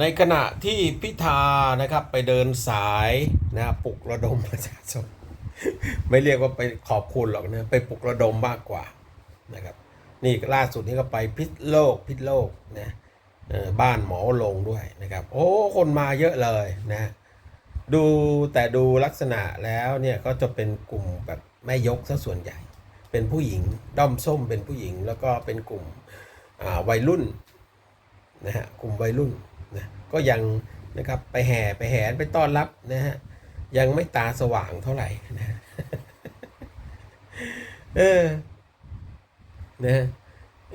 ในขณะที่พิธานะครับไปเดินสายนะปลุกระดมประชาชนไม่เรียกว่าไปขอบคุณหรอกนะไปปลุกระดมมากกว่านะครับนี่ล่าสุดนี่ก็ไปพิษโลกพิษโลกนะบ้านหมอลงด้วยนะครับ โอ้คนมาเยอะเลยนะดูแต่ดูลักษณะแล้วเนี่ยก็จะเป็นกลุ่มแบบแม่ยกซะส่วนใหญ่ เป็นผู้หญิงด้อมส้มเป็นผู้หญิง แล้วก็เป็นกลุ่มวัยรุ่นนะฮะกลุ่มวัยรุ่น นะก็ยังนะครับไปแห่ไปแหนไปต้อนรับนะฮะยังไม่ตาสว่างเท่าไหร่นะเออนะ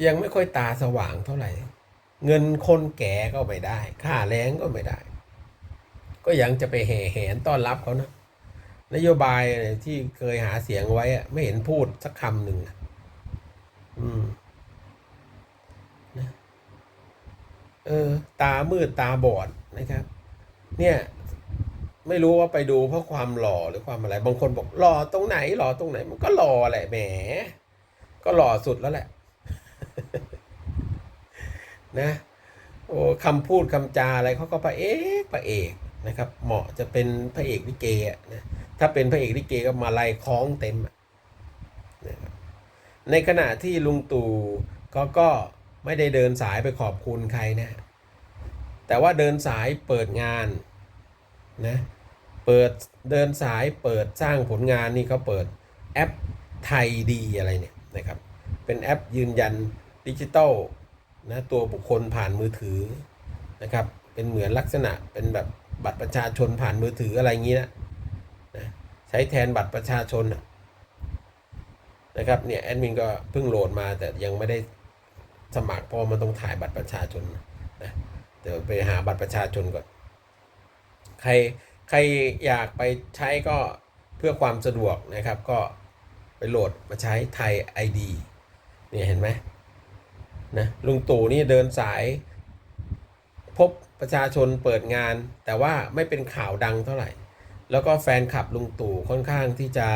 ยังไม่ค่อยตาสว่างเท่าไหร่ เงินคนแก่ก็ไม่ได้ ค่าแรงก็ไม่ได้ ก็ยังจะไปแห่แหนต้อนรับเขานะนโยบายที่เคยหาเสียงไว้ไม่เห็นพูดสักคำหนึ่งอืมนะ เออ ตามืดตาบอดนะครับ เนี่ย ไม่รู้ว่าไปดูเพราะความหล่อหรือความอะไร บางคนบอกหล่อตรงไหนหล่อตรงไหน มันก็หล่อแหละแหม ก็หล่อสุดแล้วแหละ นะโอ้คำพูดคำจาอะไรเขาก็พระเอกพระเอกนะครับ เหมาะจะเป็นพระเอกลิเกอะนะถ้าเป็นพระเอกลิเกก็มาไล่คล้องเต็มนะในขณะที่ลุงตู่ก็ก็ ไม่ได้เดินสายไปขอบคุณใครนะ แต่ว่าเดินสายเปิดงานนะเปิดเดินสายเปิดสร้างผลงานนี่เขาเปิดแอปไทยดีอะไรเนี่ยนะครับ เป็นแอปยืนยันดิจิตอลนะตัวบุคคลผ่านมือถือนะครับ เป็นเหมือนลักษณะเป็นแบบบัตรประชาชนผ่านมือถืออะไรอย่างนี้นะนะใช้แทนบัตรประชาชนน่ะนะครับเนี่ยแอดมินก็เพิ่งโหลดมาแต่ยังไม่ได้ สมัครเพราะมันต้องถ่ายบัตรประชาชนนะเดี๋ยวไปหาบัตรประชาชนก่อน ใครใครอยากไปใช้ก็เพื่อความสะดวกนะครับ ก็ไปโหลดมาใช้ไทย ID เนี่ยเห็นไหมนะลุงตู่นี่เดินสาย พบประชาชนเปิดงาน แต่ว่าไม่เป็นข่าวดังเท่าไหร่ แล้วก็แฟนคลับลุงตู่ค่อนข้างที่จะ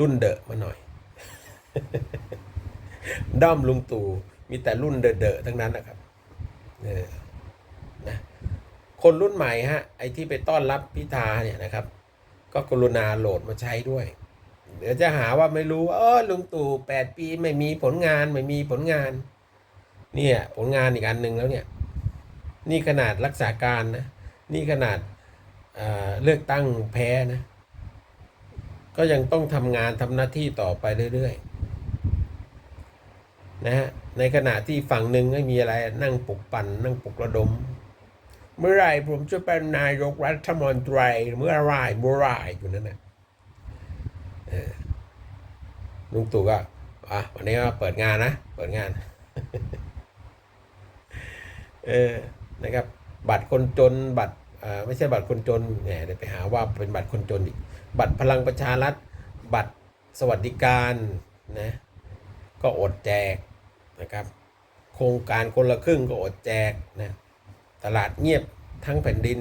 รุ่นเดอะมาหน่อยด้อมลุงตู่ มีแต่รุ่นเดอะๆทั้งนั้นนะครับเออนะคนรุ่นใหม่ฮะไอที่ไปต้อนรับพิธาเนี่ยนะครับ ก็กรุณาโหลดมาใช้ด้วย เดี๋ยวจะหาว่าไม่รู้ว่าเออลุงตู่แปดปีไม่มีผลงานไม่มีผลงาน เนี่ยผลงานอีกอันหนึ่งแล้วเนี่ยนี่ขนาดรักษาการนะนี่ขนาดเเลือกตั้งแพ้นะ ก็ยังต้องทำงานทำหน้าที่ต่อไปเรื่อยๆนะฮะ ในขณะที่ฝั่งหนึ่งไม่มีอะไรนั่งปลุกปั่นนั่งปลุกระดม เมื่อไรผมจะเป็นนายกรัฐมนตรีเมื่อไรเมื่อไรอยู่นั่นนะเออลุงตู่ก็อะวันนี้มาเปิดงานนะ เปิดงาน เออนะครับ บัตรคนจนบัตรอ่าไม่ใช่บัตรคนจนแหมเดี๋ยวไปหาว่าเป็นบัตรคนจนอีก บัตรพลังประชารัฐ บัตรสวัสดิการนะ ก็อดแจก นะครับ โครงการคนละครึ่งก็อดแจกนะตลาดเงียบทั้งแผ่นดิน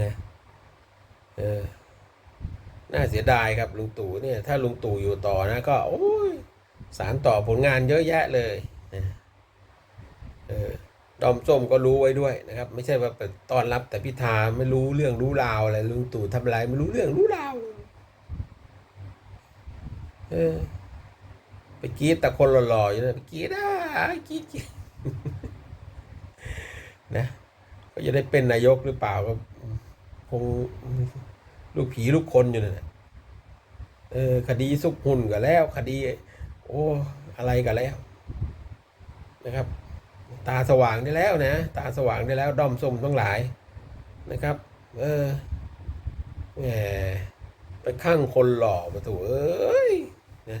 นะเออน่าเสียดายครับลุงตู่เนี่ยถ้าลุงตู่อยู่ต่อนะก็โอ้ยสารต่อผลงานเยอะแยะเลยนะเออดอมส้มก็รู้ไว้ด้วยนะครับ ไม่ใช่ว่าไปต้อนรับแต่พิธาไม่รู้เรื่องรู้ราวอะไรลุงตู่ทำอะไรไม่รู้เรื่องรู้ราวเออ ไปกรีดแต่คนหล่อๆอยู่นะไปกรีดอะกรีดกรีดนะก็จะได้เป็นนายกหรือเปล่าก็คงลูกผีลูกคนอยู่นั่นแหละเออคดีซุกหุ่นก็แล้ว คดี โอ้อะไรก็แล้ว นะครับ ตาสว่างได้แล้วนะ ตาสว่างได้แล้วด้อมส้มทั้งหลายนะครับ เออแหมไปข้างคนหล่อมาถูกเอ้ยนะ